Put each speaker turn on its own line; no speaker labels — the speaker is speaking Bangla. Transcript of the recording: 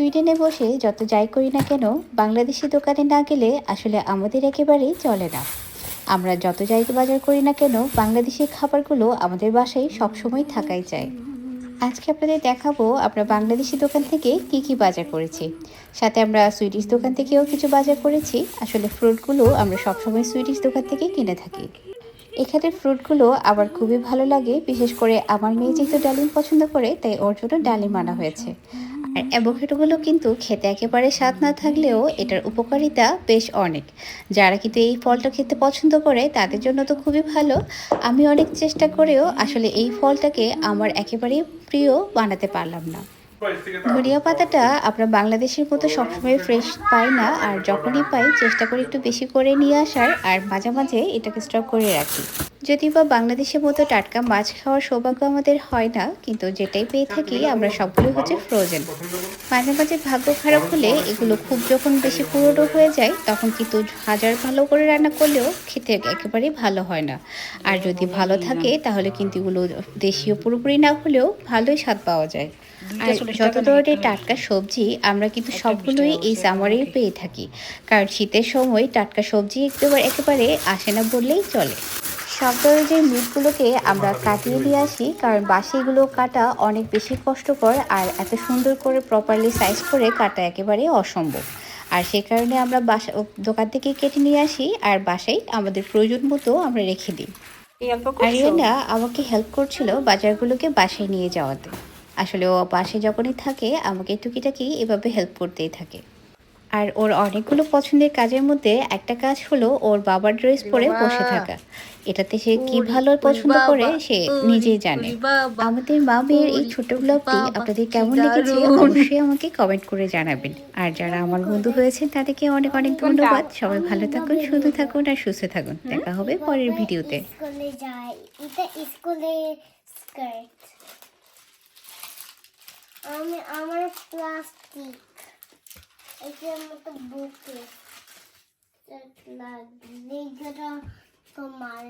সুইডেনে বসে যত যাই করি না কেন, বাংলাদেশি দোকানে না গেলে আসলে আমাদের একেবারেই চলে না। আমরা যত যাই বাজার করি না কেন, বাংলাদেশি খাবারগুলো আমাদের বাসায় সবসময় থাকাই যায়। আজকে আপনাদের দেখাবো আমরা বাংলাদেশি দোকান থেকে কি কি বাজার করেছি। সাথে আমরা সুইডিশ দোকান থেকেও কিছু বাজার করেছি। আসলে ফ্রুটগুলো আমরা সবসময় সুইডিশ দোকান থেকে কিনে থাকি। এখানের ফ্রুটগুলো আবার খুবই ভালো লাগে, বিশেষ করে আমার মেয়ে যেহেতু ডালিম পছন্দ করে, তাই ওর জন্য ডালিম আনা হয়েছে। আর অ্যাভোকেটোগুলো কিন্তু খেতে একেবারে স্বাদ না থাকলেও এটার উপকারিতা বেশ অনেক। যারা কিন্তু এই ফলটা খেতে পছন্দ করে, তাদের জন্য তো খুবই ভালো। আমি অনেক চেষ্টা করেও আসলে এই ফলটাকে আমার একেবারেই প্রিয় বানাতে পারলাম না। ধনিয়া পাতাটা আমরা বাংলাদেশের মতো সবসময় ফ্রেশ পাই না, আর যখনই পাই চেষ্টা করি একটু বেশি করে নিয়ে আসার, আর মাঝে মাঝে এটাকে স্টক করে রাখি। যদিও বা বাংলাদেশের মতো টাটকা মাছ খাওয়ার সৌভাগ্য আমাদের হয় না, কিন্তু যেটাই পেয়ে থাকি আমরা সবগুলো হচ্ছে ফ্রোজেন মাঝে মাঝে ভাগ্য খারাপ হলে এগুলো খুব যখন বেশি পুরনো হয়ে যায়, তখন কিন্তু হাজার ভালো করে রান্না করলেও খেতে একেবারেই ভালো হয় না। আর যদি ভালো থাকে, তাহলে কিন্তু এগুলো দেশীয় পুরোপুরি না হলেও ভালোই স্বাদ পাওয়া যায়। আর যত ধরনের টাটকা সবজি আমরা কিন্তু সবগুলোই এই সামারেই পেয়ে থাকি। কারণ শীতের সময় টাটকা সবজি একেবারে একেবারে আসে না বললেই চলে। সব ধরনের মিটগুলোকে আমরা কাটিয়ে দিয়ে আসি কারণ বাসিগুলো কাটা অনেক বেশি কষ্টকর আর এত সুন্দর করে প্রপারলি সাইজ করে কাটা একেবারে অসম্ভব। আর সে কারণে আমরা বাসা দোকান থেকে কেটে নিয়ে আসি আর বাসায় আমাদের প্রয়োজন মতো আমরা রেখে দিই। আরিয়ানা আমাকে হেল্প করছিল বাজারগুলোকে বাসায় নিয়ে যাওয়াতে। আসলে ও পাশে যখনই থাকে আমাকে টুকিটাকি এভাবে হেল্প করতেই থাকে। আর ওর অনেকগুলো পছন্দের কাজের মধ্যে একটা কাজ হলো ওর বাবার ড্রেস পরে বসে থাকা। এটাতে সে কি ভালো পছন্দ করে সে নিজেই জানে। আমাদের মা মেয়ের এই ছোট ব্লগটি আপনাদের কেমন লেগেছে অবশ্যই আমাকে কমেন্ট করে জানাবেন। আর যারা আমার বন্ধু হয়েছেন তাদেরকে অনেক অনেক ধন্যবাদ। সবাই ভালো থাকুন সুন্দর থাকুন আর সুস্থ থাকুন। দেখা হবে পরের ভিডিওতে
স্কুলে যাই এটা স্কুলে স্কার্ট আমি আমার প্লাস্টিক এটার মতো বুকে লাগবে। তোমার